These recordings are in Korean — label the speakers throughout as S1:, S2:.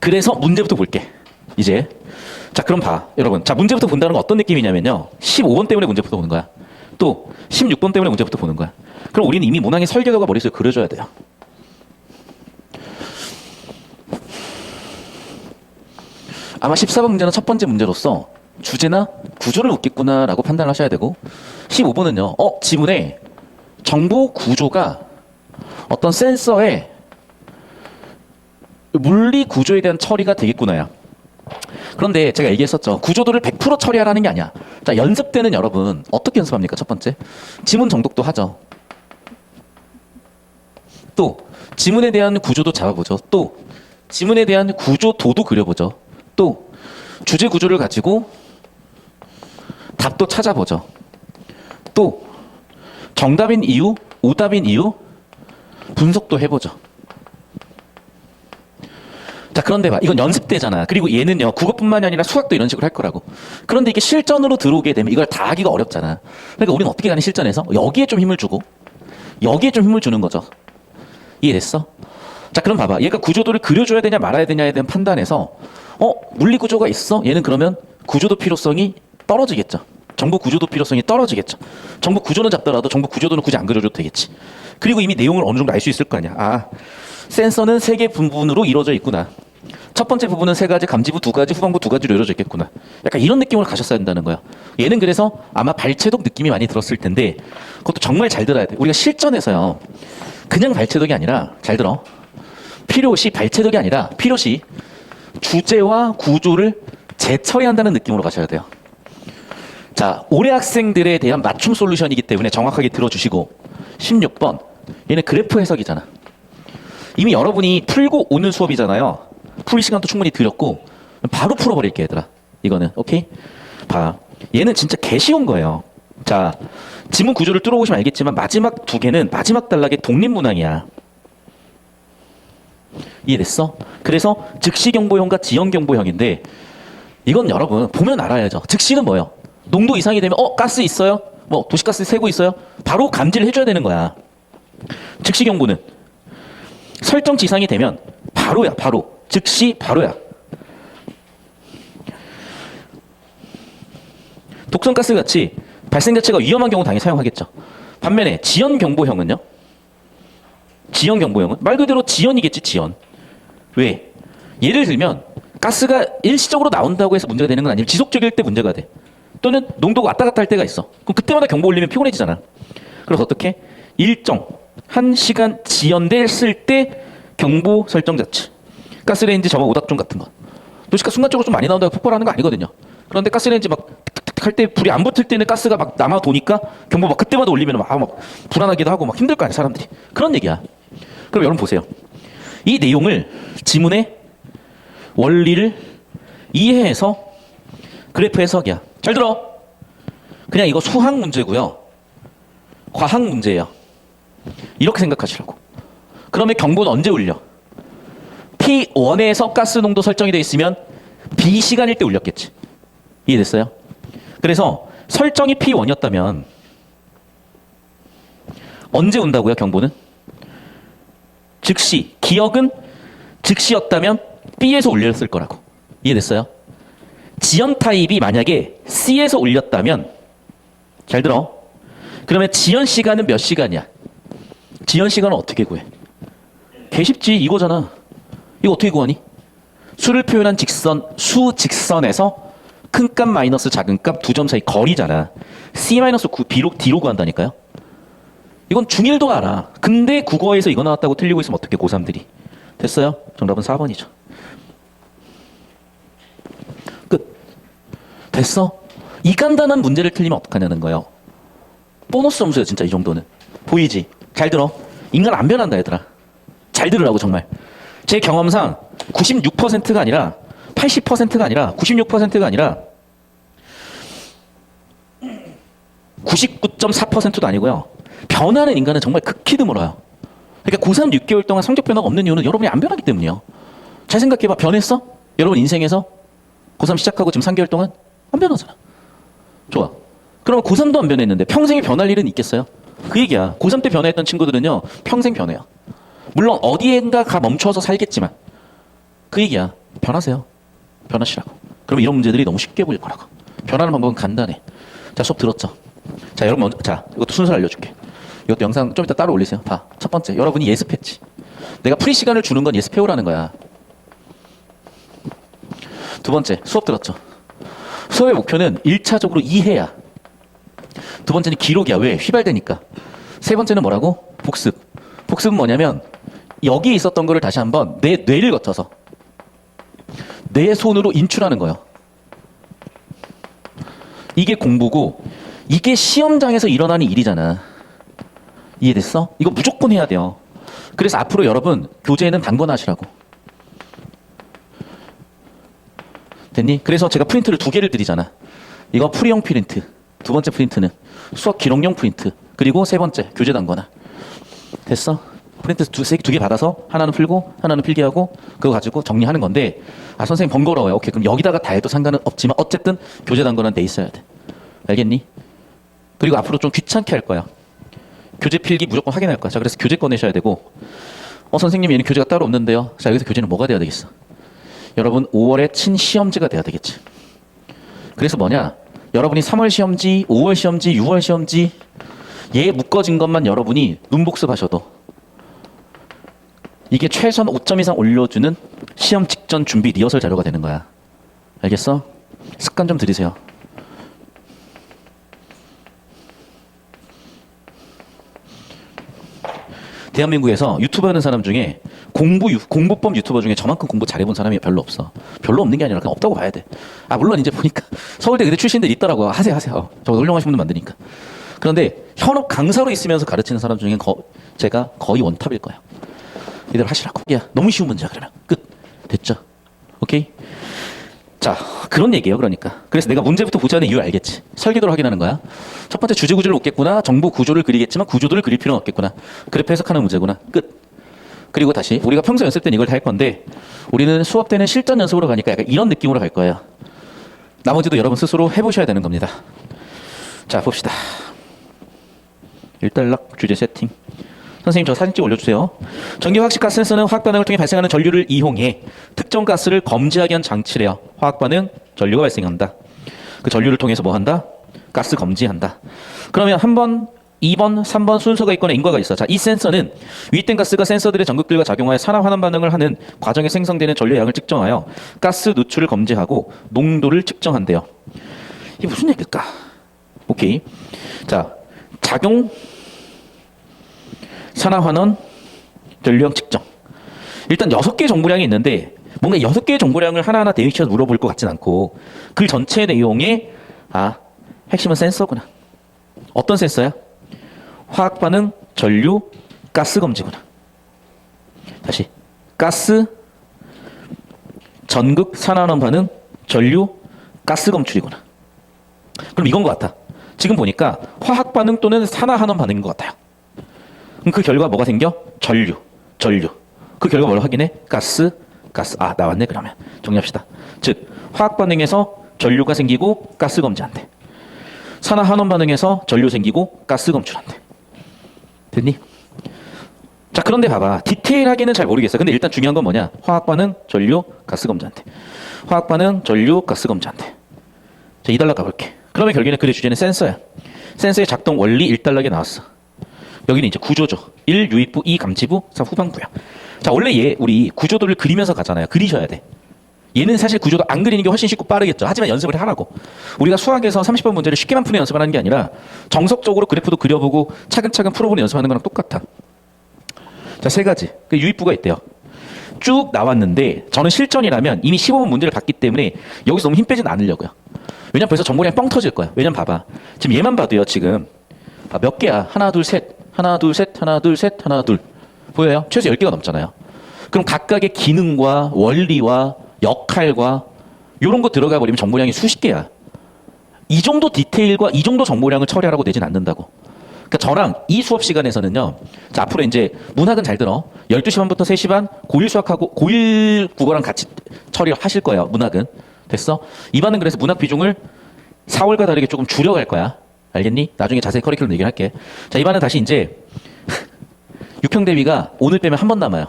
S1: 그래서 문제부터 볼게. 이제. 자, 그럼 봐. 여러분. 자, 문제부터 본다는 건 어떤 느낌이냐면요. 15번 때문에 문제부터 보는 거야. 또 16번 때문에 문제부터 보는 거야. 그럼 우리는 이미 문항의 설계도가 머릿속에 그려져야 돼요. 아마 14번 문제는 첫 번째 문제로서 주제나 구조를 묻겠구나라고 판단을 하셔야 되고 15번은요. 어, 지문에 정보 구조가 어떤 센서의 물리 구조에 대한 처리가 되겠구나요. 그런데 제가 얘기했었죠. 구조도를 100% 처리하라는 게 아니야. 자, 연습 때는 여러분 어떻게 연습합니까? 첫 번째. 지문 정독도 하죠. 또 지문에 대한 구조도 잡아보죠. 또 지문에 대한 구조도도 그려보죠. 또 주제 구조를 가지고 답도 찾아보죠. 또 정답인 이유, 오답인 이유 분석도 해보죠. 자, 그런데 봐. 이건 연습 때잖아. 그리고 얘는요, 국어뿐만이 아니라 수학도 이런 식으로 할 거라고. 그런데 이게 실전으로 들어오게 되면 이걸 다 하기가 어렵잖아. 그러니까 우리는 어떻게 가는 실전에서 여기에 좀 힘을 주고, 여기에 좀 힘을 주는 거죠. 이해됐어? 자, 그럼 봐봐. 얘가 구조도를 그려줘야 되냐 말아야 되냐에 대한 판단에서, 어, 물리 구조가 있어? 얘는 그러면 구조도 필요성이 떨어지겠죠. 정보 구조도 필요성이 떨어지겠죠. 정보 구조는 잡더라도 정보 구조도는 굳이 안 그려줘도 되겠지. 그리고 이미 내용을 어느 정도 알 수 있을 거 아니야. 아, 센서는 세 개 부분으로 이루어져 있구나. 첫 번째 부분은 세 가지, 감지부 두 가지, 후방부 두 가지로 이루어져 있겠구나. 약간 이런 느낌으로 가셨어야 된다는 거야. 얘는 그래서 아마 발췌독 느낌이 많이 들었을 텐데 그것도 정말 잘 들어야 돼. 우리가 실전에서요. 그냥 발췌독이 아니라 잘 들어. 필요시 발췌독이 아니라 필요시 주제와 구조를 재처리한다는 느낌으로 가셔야 돼요. 자, 올해 학생들에 대한 맞춤 솔루션이기 때문에 정확하게 들어주시고 16번 얘는 그래프 해석이잖아. 이미 여러분이 풀고 오는 수업이잖아요. 풀 시간도 충분히 드렸고 바로 풀어버릴게 얘들아. 이거는 오케이? 봐. 얘는 진짜 개 쉬운 거예요. 자, 지문 구조를 뚫어보시면 알겠지만 마지막 두 개는 마지막 단락의 독립문항이야. 이해됐어? 그래서 즉시 경보형과 지연 경보형인데 이건 여러분 보면 알아야죠. 즉시는 뭐예요? 농도 이상이 되면 어 가스 있어요? 뭐 도시가스 새고 있어요? 바로 감지를 해줘야 되는 거야. 즉시경보는 설정치 이상이 되면 바로야 바로 즉시 바로야. 독성가스 같이 발생 자체가 위험한 경우 당연히 사용하겠죠. 반면에 지연 경보형은요? 지연 경보형은 말 그대로 지연이겠지 지연. 왜? 예를 들면 가스가 일시적으로 나온다고 해서 문제가 되는 건 아니고 지속적일 때 문제가 돼. 또는 농도가 왔다 갔다 할 때가 있어. 그럼 그때마다 경보 올리면 피곤해지잖아. 그래서 어떻게? 일정 한 시간 지연됐을 때 경보 설정 자체. 가스레인지 저거 오답종 같은 거. 도시가 순간적으로 좀 많이 나온다고 폭발하는 거 아니거든요. 그런데 가스레인지 막 탁탁탁 할때 불이 안 붙을 때는 가스가 막 남아 도니까 경보 막 그때마다 올리면 막, 아, 막 불안하기도 하고 막 힘들 거 아니야 사람들이. 그런 얘기야. 그럼 여러분 보세요. 이 내용을 지문의 원리를 이해해서 그래프 해석이야. 잘 들어. 그냥 이거 수학 문제고요. 과학 문제예요. 이렇게 생각하시라고. 그러면 경보는 언제 울려? P1에서 가스 농도 설정이 되어 있으면 B 시간일 때 울렸겠지. 이해됐어요? 그래서 설정이 P1이었다면 언제 온다고요, 경보는? 즉시. 기억은 즉시였다면 B에서 울렸을 거라고. 이해됐어요? 지연 타입이 만약에 C에서 울렸다면 잘 들어. 그러면 지연 시간은 몇 시간이야? 지연 시간은 어떻게 구해? 개 쉽지 이거잖아. 이거 어떻게 구하니? 수를 표현한 직선 수 직선에서 큰 값 마이너스 작은 값 두 점 사이 거리잖아. C 마이너스 9 B로 D로 구한다니까요. 이건 중1도 알아. 근데 국어에서 이거 나왔다고 틀리고 있으면 어떻게 고3들이. 됐어요? 정답은 4번이죠. 됐어? 이 간단한 문제를 틀리면 어떡하냐는 거예요. 보너스 점수야 진짜 이 정도는. 보이지? 잘 들어. 인간 안 변한다 얘들아. 잘 들으라고 정말. 제 경험상 96%가 아니라 80%가 아니라 96%가 아니라 99.4%도 아니고요. 변하는 인간은 정말 극히 드물어요. 그러니까 고3 6개월 동안 성적 변화가 없는 이유는 여러분이 안 변하기 때문이에요. 잘 생각해봐. 변했어? 여러분 인생에서 고3 시작하고 지금 3개월 동안 안 변하잖아. 좋아. 그러면 고3도 안 변했는데 평생에 변할 일은 있겠어요? 그 얘기야. 고3 때 변했던 친구들은요, 평생 변해요. 물론 어디엔가 가 멈춰서 살겠지만, 그 얘기야. 변하세요. 변하시라고. 그럼 이런 문제들이 너무 쉽게 보일 거라고. 변하는 방법은 간단해. 자, 수업 들었죠? 자, 여러분 먼저, 자, 이것도 순서를 알려줄게. 이것도 영상 좀 이따 따로 올리세요. 봐. 첫 번째, 여러분이 예습했지. 내가 프리 시간을 주는 건 예습해오라는 거야. 두 번째, 수업 들었죠? 수업의 목표는 1차적으로 이해야. 두 번째는 기록이야. 왜? 휘발되니까. 세 번째는 뭐라고? 복습. 복습은 뭐냐면 여기 있었던 거를 다시 한번 내 뇌를 거쳐서 내 손으로 인출하는 거예요. 이게 공부고 이게 시험장에서 일어나는 일이잖아. 이해됐어? 이거 무조건 해야 돼요. 그래서 앞으로 여러분 교재에는 단권하시라고. 됐니? 그래서 제가 프린트를 두 개를 드리잖아. 이거 프리용 프린트. 두 번째 프린트는 수업 기록용 프린트. 그리고 세 번째 교재 단권화. 됐어? 프린트 두두 개 받아서 하나는 풀고 하나는 필기하고 그거 가지고 정리하는 건데 아 선생님 번거로워요. 오케이 그럼 여기다가 다 해도 상관은 없지만 어쨌든 교재 단권은 돼 있어야 돼. 알겠니? 그리고 앞으로 좀 귀찮게 할 거야. 교재 필기 무조건 확인할 거야. 자 그래서 교재 꺼내셔야 되고 어 선생님 얘는 교재가 따로 없는데요. 자 여기서 교재는 뭐가 돼야 되겠어? 여러분 5월에 친시험지가 돼야 되겠지. 그래서 뭐냐? 여러분이 3월 시험지, 5월 시험지, 6월 시험지 얘 묶어진 것만 여러분이 눈복습하셔도 이게 최소한 5점 이상 올려주는 시험 직전 준비 리허설 자료가 되는 거야. 알겠어? 습관 좀 들이세요. 대한민국에서 유튜브 하는 사람 중에 공부 유- 공부법 유튜버 중에 저만큼 공부 잘해본 사람이 별로 없어. 별로 없는 게 아니라 그냥 없다고 봐야 돼. 아 물론 이제 보니까 서울대 의대 출신들 있더라고. 하세요, 하세요. 저 훌륭하신 분들 만드니까. 그런데 현업 강사로 있으면서 가르치는 사람 중에 거, 제가 거의 원탑일 거야. 이대로 하시라고. 야, 너무 쉬운 문제야 그러면 끝. 됐죠? 오케이. 자, 그런 얘기예요, 그러니까. 그래서 내가 문제부터 보자는 이유 알겠지? 설계도를 확인하는 거야. 첫 번째 주제 구조를 놓겠구나. 정보 구조를 그리겠지만 구조도를 그릴 필요는 없겠구나. 그래프 해석하는 문제구나. 끝. 그리고 다시 우리가 평소 연습 때는 이걸 다 할 건데 우리는 수업 때는 실전 연습으로 가니까 약간 이런 느낌으로 갈 거예요. 나머지도 여러분 스스로 해보셔야 되는 겁니다. 자, 봅시다. 일단락 주제 세팅. 선생님 저 사진 찍어 올려주세요. 전기화학식 가스 센서는 화학 반응을 통해 발생하는 전류를 이용해 특정 가스를 검지하게 한 장치래요. 화학 반응 전류가 발생한다. 그 전류를 통해서 뭐 한다? 가스 검지한다. 그러면 한 번, 2번, 3번 순서가 있거나 인과가 있어. 자, 이 센서는 위입된 가스가 센서들의 전극들과 작용하여 산화 환원 반응을 하는 과정에 생성되는 전류의 양을 측정하여 가스 누출을 검지하고 농도를 측정한대요. 이게 무슨 얘기일까? 오케이. 자, 작용 산화환원 전류량 측정. 일단 여섯 개의 정보량이 있는데 뭔가 여섯 개의 정보량을 하나하나 대입시켜서 물어볼 것 같진 않고 그 전체 내용의 아 핵심은 센서구나. 어떤 센서야? 화학 반응, 전류, 가스 검지구나. 다시 가스, 전극, 산화환원 반응, 전류, 가스 검출이구나. 그럼 이건 것 같아. 지금 보니까 화학 반응 또는 산화환원 반응인 것 같아요. 그럼 그 결과 뭐가 생겨? 전류, 전류. 그 결과 뭘 확인해? 가스, 가스. 아, 나왔네, 그러면. 정리합시다. 즉, 화학 반응에서 전류가 생기고 가스 검지한대. 산화 환원 반응에서 전류 생기고 가스 검출한대. 됐니? 자, 그런데 봐봐. 디테일하게는 잘 모르겠어. 근데 일단 중요한 건 뭐냐? 화학 반응, 전류, 가스 검지한대. 화학 반응, 전류, 가스 검지한대. 자, 2달러 가볼게. 그러면 결국에는 글의 주제는 센서야. 센서의 작동 원리 1달러에 나왔어. 여기는 이제 구조죠. 1 유입부, 2 감지부, 3 후방부야. 자, 원래 얘 우리 구조도를 그리면서 가잖아요. 그리셔야 돼. 얘는 사실 구조도 안 그리는 게 훨씬 쉽고 빠르겠죠. 하지만 연습을 하라고. 우리가 수학에서 30번 문제를 쉽게만 푸는 연습을 하는 게 아니라 정석적으로 그래프도 그려보고 차근차근 풀어보는 연습하는 거랑 똑같아. 자, 세 가지. 그 유입부가 있대요. 쭉 나왔는데 저는 실전이라면 이미 15번 문제를 봤기 때문에 여기서 너무 힘 빼진 않으려고요. 왜냐면 벌써 정보량이 뻥 터질 거야. 왜냐면 봐봐. 지금 얘만 봐도요, 지금. 봐, 몇 개야? 하나, 둘, 셋. 하나, 둘, 셋. 하나, 둘, 셋. 하나, 둘. 보여요? 최소 10개가 넘잖아요. 그럼 각각의 기능과 원리와 역할과 이런 거 들어가 버리면 정보량이 수십 개야. 이 정도 디테일과 이 정도 정보량을 처리하라고 되진 않는다고. 그러니까 저랑 이 수업 시간에서는요. 자, 앞으로 이제 문학은 잘 들어. 12시 반부터 3시 반 고1 수학하고 고1 국어랑 같이 처리를 하실 거예요. 문학은. 됐어? 이반은 그래서 문학 비중을 4월과 다르게 조금 줄여갈 거야. 알겠니? 나중에 자세히 커리큘럼 얘기를 할게. 자, 이반은 다시 이제 육평 대비가 오늘 빼면 한 번 남아요.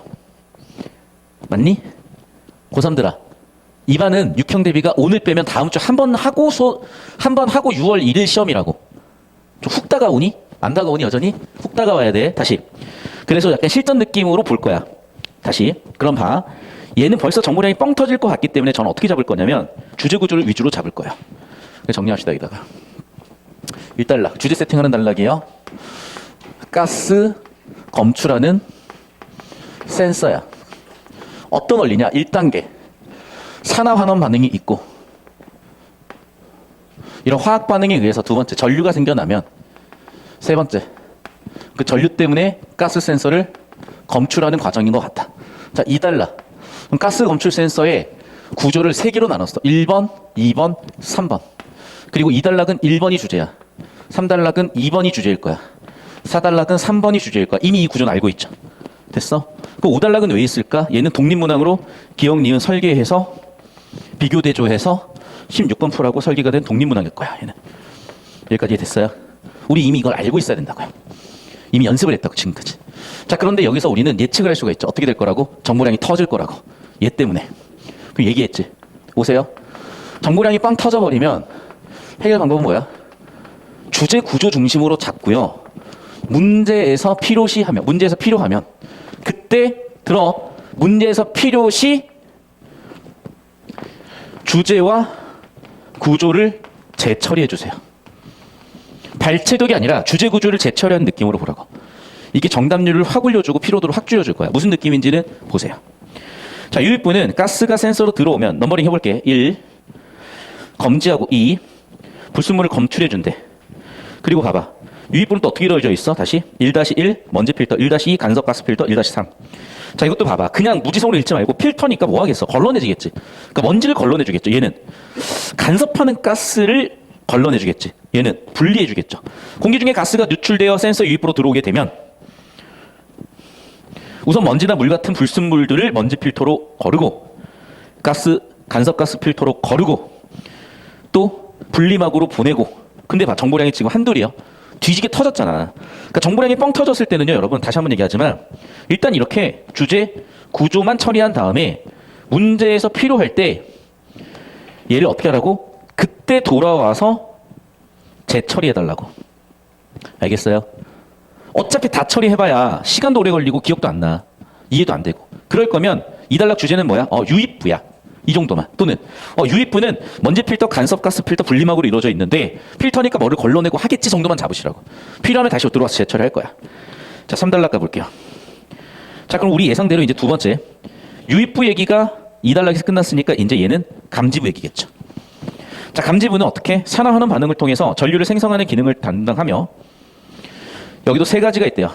S1: 맞니? 고3들아. 이반은 육형 대비가 오늘 빼면 다음 주 한 번 하고 소, 한번 하고 6월 1일 시험이라고. 좀 훅 다가오니? 안 다가오니 여전히? 훅 다가와야 돼. 다시. 그래서 약간 실전 느낌으로 볼 거야. 다시. 그럼 봐. 얘는 벌써 정보량이 뻥 터질 것 같기 때문에 저는 어떻게 잡을 거냐면 주제 구조를 위주로 잡을 거야. 정리합시다, 여기다가. 1단락. 주제 세팅하는 단락이에요. 가스 검출하는 센서야. 어떤 원리냐? 1단계. 산화 환원 반응이 있고 이런 화학 반응에 의해서 두 번째 전류가 생겨나면 세 번째 그 전류 때문에 가스 센서를 검출하는 과정인 것 같다. 자, 2달러. 그럼 가스 검출 센서의 구조를 세 개로 나눴어. 1번, 2번, 3번. 그리고 2달락은 1번이 주제야. 3달락은 2번이 주제일 거야. 4달락은 3번이 주제일 거야. 이미 이 구조는 알고 있죠. 됐어? 그 5달락은 왜 있을까? 얘는 독립문항으로 기억, 니은 설계해서 비교 대조해서 16번 풀하고 설계가 된 독립문항일 거야. 얘는. 여기까지 됐어요. 우리 이미 이걸 알고 있어야 된다고요. 이미 연습을 했다고 지금까지. 자 그런데 여기서 우리는 예측을 할 수가 있죠. 어떻게 될 거라고? 정보량이 터질 거라고. 얘 때문에. 그 얘기했지. 오세요. 정보량이 빵 터져버리면 해결 방법은 뭐야? 주제 구조 중심으로 잡고요. 문제에서 필요시 하면 문제에서 필요하면 그때 들어 문제에서 필요시 주제와 구조를 재처리해 주세요. 발췌독이 아니라 주제 구조를 재처리한 느낌으로 보라고. 이게 정답률을 확 올려주고 피로도를 확 줄여줄 거야. 무슨 느낌인지는 보세요. 자, 유입부는 가스가 센서로 들어오면 넘버링 해볼게. 1. 검지하고 2. 불순물을 검출해 준대. 그리고 봐봐. 유입부는 또 어떻게 이루어져 있어? 다시 1-1 먼지 필터, 1-2 간섭 가스 필터, 1-3. 자, 이것도 봐봐. 그냥 무지성으로 읽지 말고 필터니까 뭐 하겠어? 걸러내주겠지. 그러니까 먼지를 걸러내주겠죠. 얘는 간섭하는 가스를 걸러내주겠지. 얘는 분리해주겠죠. 공기 중에 가스가 누출되어 센서 유입부로 들어오게 되면 우선 먼지나 물 같은 불순물들을 먼지 필터로 거르고 가스 간섭 가스 필터로 거르고 또 분리막으로 보내고 근데 봐 정보량이 지금 한둘이요 뒤지게 터졌잖아 그러니까 정보량이 뻥 터졌을 때는요 여러분 다시 한번 얘기하지만 일단 이렇게 주제 구조만 처리한 다음에 문제에서 필요할 때 얘를 어떻게 하라고 그때 돌아와서 재처리해 달라고 알겠어요? 어차피 다 처리해봐야 시간도 오래 걸리고 기억도 안 나. 이해도 안 되고. 그럴 거면 이단락 주제는 뭐야? 어, 유입부야. 이 정도만. 또는 어, 유입부는 먼지 필터, 간섭 가스 필터, 분리막으로 이루어져 있는데 필터니까 뭐를 걸러내고 하겠지 정도만 잡으시라고. 필요하면 다시 들어와서 재처리할 거야. 자, 3단락 가볼게요. 자, 그럼 우리 예상대로 이제 두 번째. 유입부 얘기가 이단락에서 끝났으니까 이제 얘는 감지부 얘기겠죠. 자, 감지부는 어떻게? 산화하는 반응을 통해서 전류를 생성하는 기능을 담당하며 여기도 세 가지가 있대요.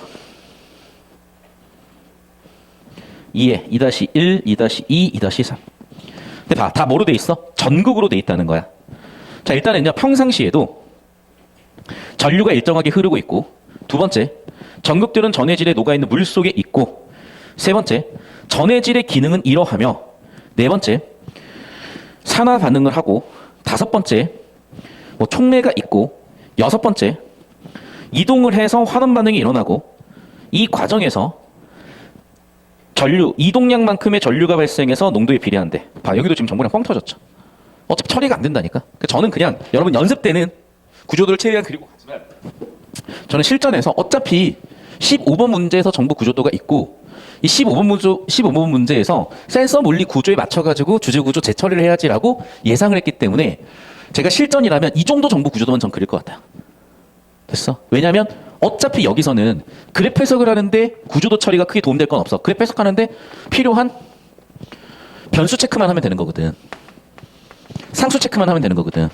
S1: 2에 2-1, 2-2, 2-3. 봐, 다 뭐로 돼 있어? 전극으로 돼 있다는 거야. 자, 일단은요, 평상시에도 전류가 일정하게 흐르고 있고, 두 번째, 전극들은 전해질에 녹아있는 물 속에 있고, 세 번째, 전해질의 기능은 이러하며, 네 번째, 산화 반응을 하고, 다섯 번째, 뭐 촉매가 있고, 여섯 번째, 이동을 해서 환원 반응이 일어나고 이 과정에서 전류 이동량만큼의 전류가 발생해서 농도에 비례한데 봐 여기도 지금 정보량 뻥 터졌죠 어차피 처리가 안 된다니까 그러니까 저는 그냥 여러분 연습 때는 구조도를 최대한 그리고 가지만 저는 실전에서 어차피 15번 문제에서 정보 구조도가 있고 이 15번 문제 15번 문제에서 센서 물리 구조에 맞춰 가지고 주제 구조 재처리를 해야지라고 예상을 했기 때문에 제가 실전이라면 이 정도 정보 구조도만 전 그릴 것 같아요. 됐어? 왜냐면 어차피 여기서는 그래프 해석을 하는데 구조도 처리가 크게 도움될 건 없어. 그래프 해석하는데 필요한 변수 체크만 하면 되는 거거든. 상수 체크만 하면 되는 거거든.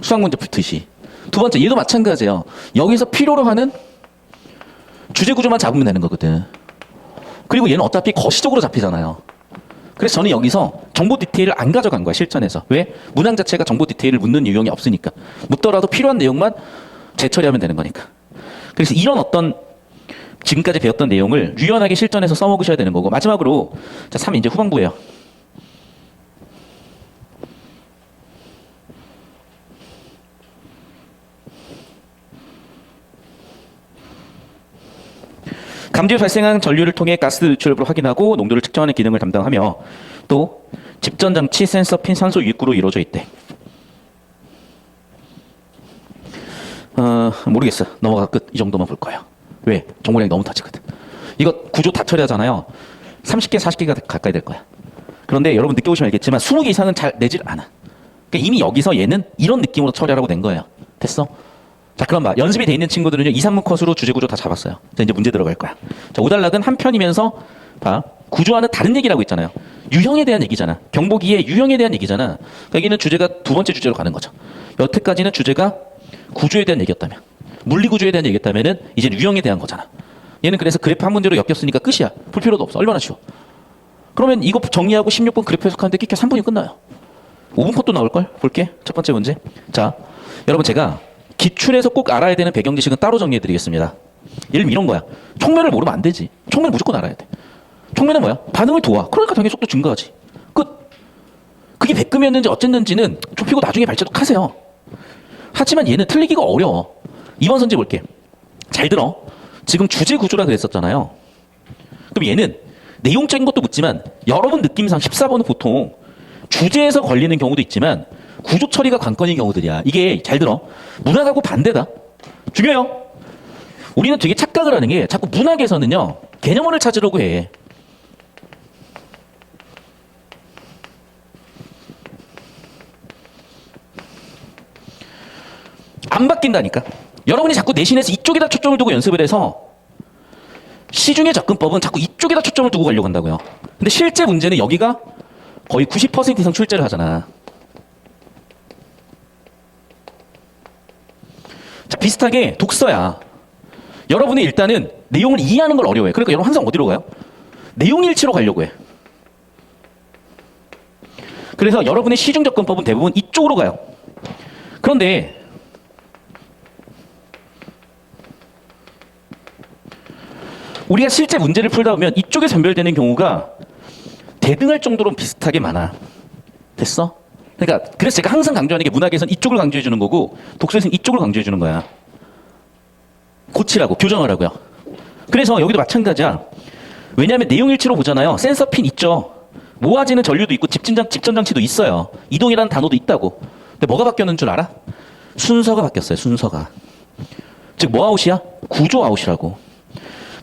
S1: 수학 문제 붙듯이. 두 번째, 얘도 마찬가지예요. 여기서 필요로 하는 주제 구조만 잡으면 되는 거거든. 그리고 얘는 어차피 거시적으로 잡히잖아요. 그래서 저는 여기서 정보 디테일을 안 가져간 거야, 실전에서. 왜? 문항 자체가 정보 디테일을 묻는 유형이 없으니까. 묻더라도 필요한 내용만 재처리하면 되는 거니까. 그래서 이런 어떤 지금까지 배웠던 내용을 유연하게 실전에서 써먹으셔야 되는 거고 마지막으로 자, 3 이제 후반부예요. 감지에 발생한 전류를 통해 가스 누출을 확인하고 농도를 측정하는 기능을 담당하며 또 집전 장치 센서 핀 산소 유입구로 이루어져 있대. 어, 모르겠어. 넘어가 끝. 이 정도만 볼 거예요. 왜? 정보량이 너무 터지거든. 이거 구조 다 처리하잖아요. 30개, 40개가 가까이 될 거야. 그런데 여러분 느껴보시면 알겠지만 20개 이상은 잘 내질 않아. 그러니까 이미 여기서 얘는 이런 느낌으로 처리하라고 낸 거예요. 됐어? 자, 그럼 봐. 연습이 돼 있는 친구들은요, 2, 3문 컷으로 주제 구조 다 잡았어요. 자, 이제 문제 들어갈 거야. 자, 오달락은 한 편이면서, 봐. 구조와는 다른 얘기라고 있잖아요. 유형에 대한 얘기잖아. 경보기의 유형에 대한 얘기잖아. 그러니까 여기는 주제가 두 번째 주제로 가는 거죠. 여태까지는 주제가 구조에 대한 얘기였다면, 물리 구조에 대한 얘기였다면은, 이제 유형에 대한 거잖아. 얘는 그래서 그래프 한 문제로 엮였으니까 끝이야. 풀 필요도 없어. 얼마나 쉬워. 그러면 이거 정리하고 16번 그래프 해석하는데 끼켜 3분이 끝나요. 5분 컷도 나올걸? 볼게. 첫 번째 문제. 자, 여러분 제가 기출에서 꼭 알아야 되는 배경 지식은 따로 정리해 드리겠습니다. 예를 들면 이런 거야. 총면을 모르면 안 되지. 총면 무조건 알아야 돼. 총면은 뭐야? 반응을 도와. 그러니까 당연히 속도 증가하지. 끝. 그게 백금이었는지 어쨌는지는 좁히고 나중에 발제독하세요. 하지만 얘는 틀리기가 어려워. 이번 선지 볼게. 잘 들어. 지금 주제 구조라 그랬었잖아요. 그럼 얘는 내용적인 것도 묻지만 여러분 느낌상 14번은 보통 주제에서 걸리는 경우도 있지만 구조 처리가 관건인 경우들이야. 이게 잘 들어. 문학하고 반대다. 중요해요. 우리는 되게 착각을 하는 게 자꾸 문학에서는요 개념어를 찾으려고 해. 안 바뀐다니까. 여러분이 자꾸 내신에서 이쪽에다 초점을 두고 연습을 해서 시중의 접근법은 자꾸 이쪽에다 초점을 두고 가려고 한다고요. 근데 실제 문제는 여기가 거의 90% 이상 출제를 하잖아. 자, 비슷하게 독서야. 여러분이 일단은 내용을 이해하는 걸 어려워해. 그러니까 여러분 항상 어디로 가요? 내용 일치로 가려고 해. 그래서 여러분의 시중 접근법은 대부분 이쪽으로 가요. 그런데 우리가 실제 문제를 풀다 보면 이쪽에 전별되는 경우가 대등할 정도로 비슷하게 많아. 됐어? 그러니까 그래서 제가 항상 강조하는 게 문학에서는 이쪽을 강조해 주는 거고 독서에서는 이쪽을 강조해 주는 거야. 고치라고 교정하라고요. 그래서 여기도 마찬가지야. 왜냐하면 내용 일치로 보잖아요. 센서 핀 있죠. 모아지는 전류도 있고 집진장 집전 장치도 있어요. 이동이라는 단어도 있다고. 근데 뭐가 바뀌었는 줄 알아? 순서가 바뀌었어요. 순서가. 즉 뭐 아웃이야? 구조 아웃이라고.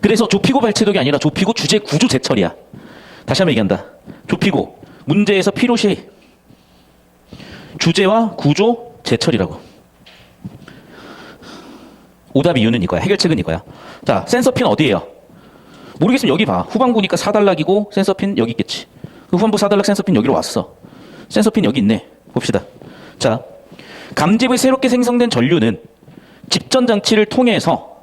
S1: 그래서 좁히고 발췌독이 아니라 좁히고 주제 구조 재처리야. 다시 한번 얘기한다. 좁히고 문제에서 필요시 주제와 구조 재처리라고. 오답 이유는 이거야. 해결책은 이거야. 자, 센서핀 어디에요? 모르겠으면 여기 봐. 후반부니까 4단락이고 센서핀 여기 있겠지. 그 후반부 4단락 센서핀 여기로 왔어. 센서핀 여기 있네. 봅시다. 자, 감집의 새롭게 생성된 전류는 집전 장치를 통해서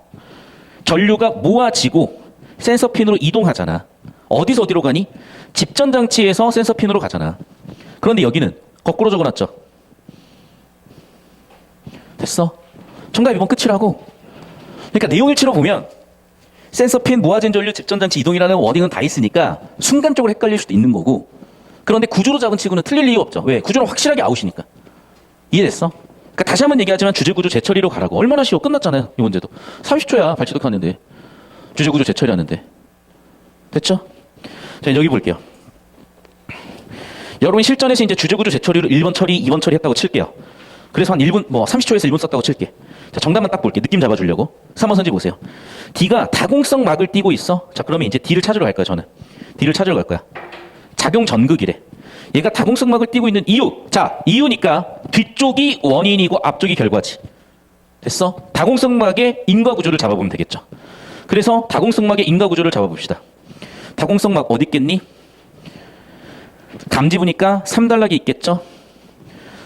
S1: 전류가 모아지고 센서 핀으로 이동하잖아. 어디서 어디로 가니? 집전 장치에서 센서 핀으로 가잖아. 그런데 여기는 거꾸로 적어놨죠. 됐어. 정답 이번 끝이라고. 그러니까 내용 일치로 보면 센서 핀, 모아진 전류, 집전 장치 이동이라는 워딩은 다 있으니까 순간적으로 헷갈릴 수도 있는 거고. 그런데 구조로 잡은 치고는 틀릴 이유 없죠. 왜? 구조는 확실하게 아웃이니까. 이해됐어? 그러니까 다시 한번 얘기하지만 주제 구조 재처리로 가라고. 얼마나 쉬워. 끝났잖아요. 이 문제도. 30초야. 발치독 하는데. 주제 구조 재처리 하는데. 됐죠? 자, 여기 볼게요. 여러분 실전에서 이제 주제 구조 재처리로 1번 처리, 2번 처리 했다고 칠게요. 그래서 한 1분, 뭐 30초에서 1분 썼다고 칠게. 자, 정답만 딱 볼게. 느낌 잡아주려고. 3번 선지 보세요. D가 다공성 막을 띄고 있어. 자, 그러면 이제 D를 찾으러 갈 거야, 저는. D를 찾으러 갈 거야. 작용 전극이래. 얘가 다공성 막을 띄고 있는 이유. 자, 이유니까 뒤쪽이 원인이고 앞쪽이 결과지. 됐어? 다공성 막의 인과 구조를 잡아보면 되겠죠. 그래서 다공성 막의 인과 구조를 잡아봅시다. 다공성 막 어디 있겠니? 감지부니까 3단락이 있겠죠?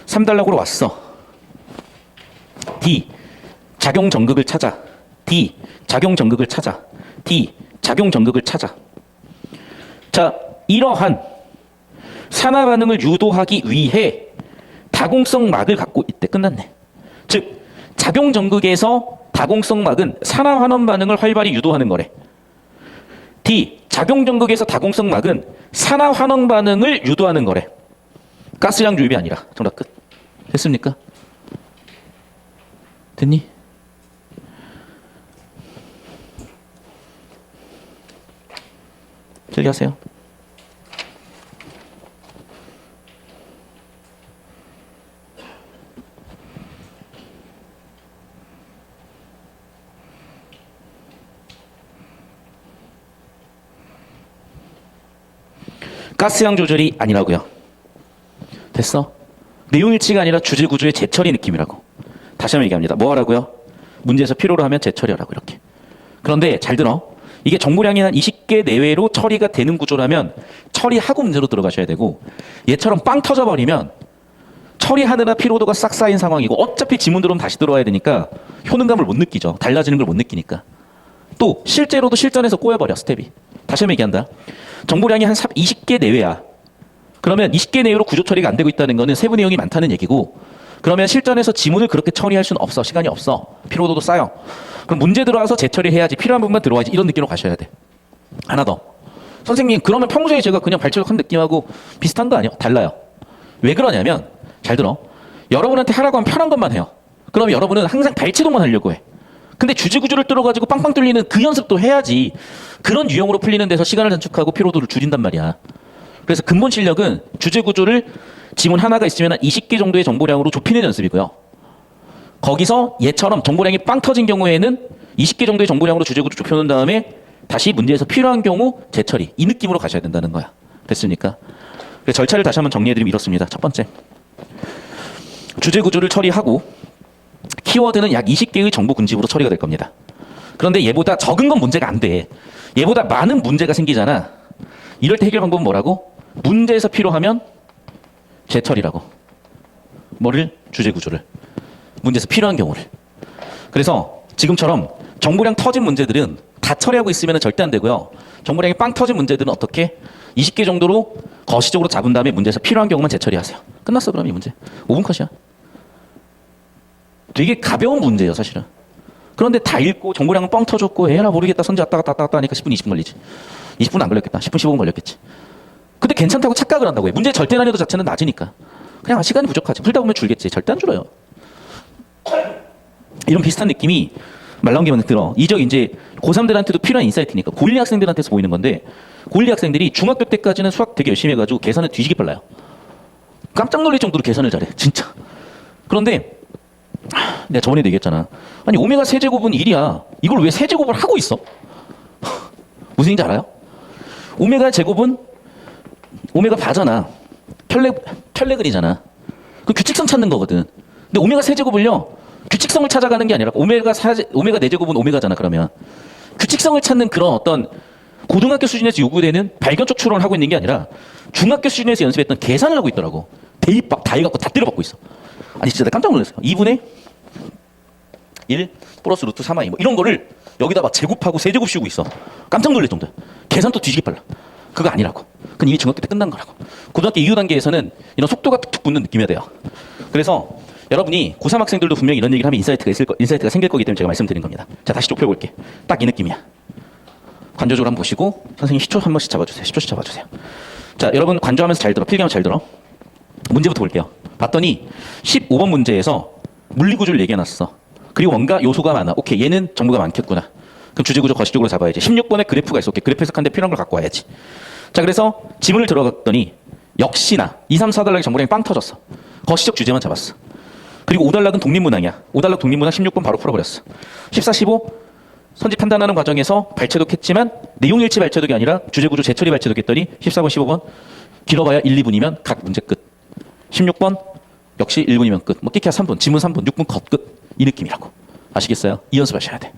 S1: 3단락으로 왔어. D. 작용 전극을 찾아. D. 작용 전극을 찾아. D. 작용 전극을 찾아. 자, 이러한 산화 반응을 유도하기 위해 다공성 막을 갖고 있대. 끝났네. 즉, 작용 전극에서 다공성 막은 산화 환원 반응을 활발히 유도하는 거래. D. 작용 전극에서 다공성 막은 산화 환원 반응을 유도하는 거래. 가스량 유입이 아니라. 정답 끝. 됐습니까? 됐니? 즐겨하세요. 가스양 조절이 아니라고요. 됐어? 내용 일치가 아니라 주제 구조의 재처리 느낌이라고. 다시 한번 얘기합니다. 뭐 하라고요? 문제에서 필요로 하면 재처리하라고 이렇게. 그런데 잘 들어. 이게 정보량이 한 20개 내외로 처리가 되는 구조라면 처리하고 문제로 들어가셔야 되고 얘처럼 빵 터져버리면 처리하느라 피로도가 싹 쌓인 상황이고 어차피 지문 들어오면 다시 들어와야 되니까 효능감을 못 느끼죠. 달라지는 걸 못 느끼니까. 또 실제로도 실전에서 꼬여버려 스텝이. 다시 한번 얘기한다. 정보량이 한 20개 내외야. 그러면 20개 내외로 구조 처리가 안 되고 있다는 거는 세부 내용이 많다는 얘기고 그러면 실전에서 지문을 그렇게 처리할 수는 없어. 시간이 없어. 피로도도 쌓여. 그럼 문제 들어와서 재처리해야지. 필요한 부분만 들어와야지. 이런 느낌으로 가셔야 돼. 하나 더. 선생님, 그러면 평소에 제가 그냥 발췌한 느낌하고 비슷한 거 아니에요? 달라요. 왜 그러냐면 잘 들어. 여러분한테 하라고 하면 편한 것만 해요. 그럼 여러분은 항상 발췌도만 하려고 해. 근데 주제 구조를 뚫어가지고 빵빵 뚫리는 그 연습도 해야지. 그런 유형으로 풀리는 데서 시간을 단축하고 피로도를 줄인단 말이야. 그래서 근본 실력은 주제 구조를 지문 하나가 있으면 한 20개 정도의 정보량으로 좁히는 연습이고요. 거기서 얘처럼 정보량이 빵 터진 경우에는 20개 정도의 정보량으로 주제 구조 좁혀놓은 다음에 다시 문제에서 필요한 경우 재처리. 이 느낌으로 가셔야 된다는 거야. 됐습니까? 절차를 다시 한번 정리해드리면 이렇습니다. 첫 번째. 주제 구조를 처리하고 키워드는 약 20개의 정보 군집으로 처리가 될 겁니다. 그런데 얘보다 적은 건 문제가 안 돼. 얘보다 많은 문제가 생기잖아. 이럴 때 해결 방법은 뭐라고? 문제에서 필요하면 재처리라고. 뭐를? 주제 구조를. 문제에서 필요한 경우를. 그래서 지금처럼 정보량 터진 문제들은 다 처리하고 있으면 절대 안 되고요. 정보량이 빵 터진 문제들은 어떻게? 20개 정도로 거시적으로 잡은 다음에 문제에서 필요한 경우만 재처리하세요. 끝났어 그럼 이 문제. 5분 컷이야. 되게 가벼운 문제예요 사실은. 그런데 다 읽고 정보량은 뻥 터졌고 에라 모르겠다 선지 왔다 갔다 왔다 갔다 하니까 10분 20분 걸리지. 20분 안 걸렸겠다. 10분 15분 걸렸겠지. 근데 괜찮다고 착각을 한다고 해. 문제 절대 난이도 자체는 낮으니까. 그냥 아, 시간이 부족하지. 풀다 보면 줄겠지. 절대 안 줄어요. 이런 비슷한 느낌이 말 나온 김에 들어. 이적 이제 고3들한테도 필요한 인사이트니까 고1 학생들한테서 보이는 건데 고1 학생들이 중학교 때까지는 수학 되게 열심히 해가지고 계산을 뒤지게 빨라요. 깜짝 놀랄 정도로 계산을 잘해. 진짜. 그런데 하, 내가 저번에도 얘기했잖아. 아니 오메가 세제곱은 1이야. 이걸 왜 세제곱을 하고 있어? 무슨 얘기인지 알아요? 오메가 제곱은 오메가 바잖아. 편레 편레근이잖아. 그 규칙성 찾는 거거든. 근데 오메가 세제곱을요. 규칙성을 찾아가는 게 아니라 오메가 사 오메가 네 제곱은 오메가잖아. 그러면 규칙성을 찾는 그런 어떤 고등학교 수준에서 요구되는 발견적 추론을 하고 있는 게 아니라 중학교 수준에서 연습했던 계산을 하고 있더라고. 대입박 다 해 갖고 다 때려박고 있어. 아니 진짜 깜짝 놀랐어요. 2분의 1 플러스 루트 3i 뭐 이런 거를 여기다 막 제곱하고 세제곱 씌우고 있어. 깜짝 놀랄 정도야. 계산도 뒤지게 빨라. 그거 아니라고. 그건 이미 중학교 때 끝난 거라고. 고등학교 이후 단계에서는 이런 속도가 툭툭 붙는 느낌이어야 돼요. 그래서 여러분이 고3 학생들도 분명히 이런 얘기를 하면 인사이트가 있을 거, 인사이트가 생길 거기 때문에 제가 말씀드린 겁니다. 자, 다시 좁혀볼게. 딱 이 느낌이야. 관조적으로 한번 보시고 선생님 10초 한 번씩 잡아주세요. 10초씩 잡아주세요. 자, 여러분 관조하면서 잘 들어. 필기하면서 잘 들어. 문제부터 볼게요. 봤더니 15번 문제에서 물리구조를 얘기해놨어. 그리고 뭔가 요소가 많아. 오케이, 얘는 정보가 많겠구나. 그럼 주제구조 거시적으로 잡아야지. 16번에 그래프가. 오케이, 그래프 해석하는데 필요한 걸 갖고 와야지. 자, 그래서 지문을 들어갔더니 역시나 2, 3, 4달락의 정보량이 빵 터졌어. 거시적 주제만 잡았어. 그리고 5달락은 독립문항이야. 5달락 독립문항 16번 바로 풀어버렸어. 14, 15 선지 판단하는 과정에서 발췌독했지만 내용 일치 발췌독이 아니라 주제구조 재처리 발췌독했더니 14번, 15번 길어봐야 1, 2분이면 각 문제 끝. 16번 역시 1분이면 끝. 뭐 끼케야 3분, 지문 3분, 6분 컷 끝. 이 느낌이라고. 아시겠어요? 이 연습하셔야 돼.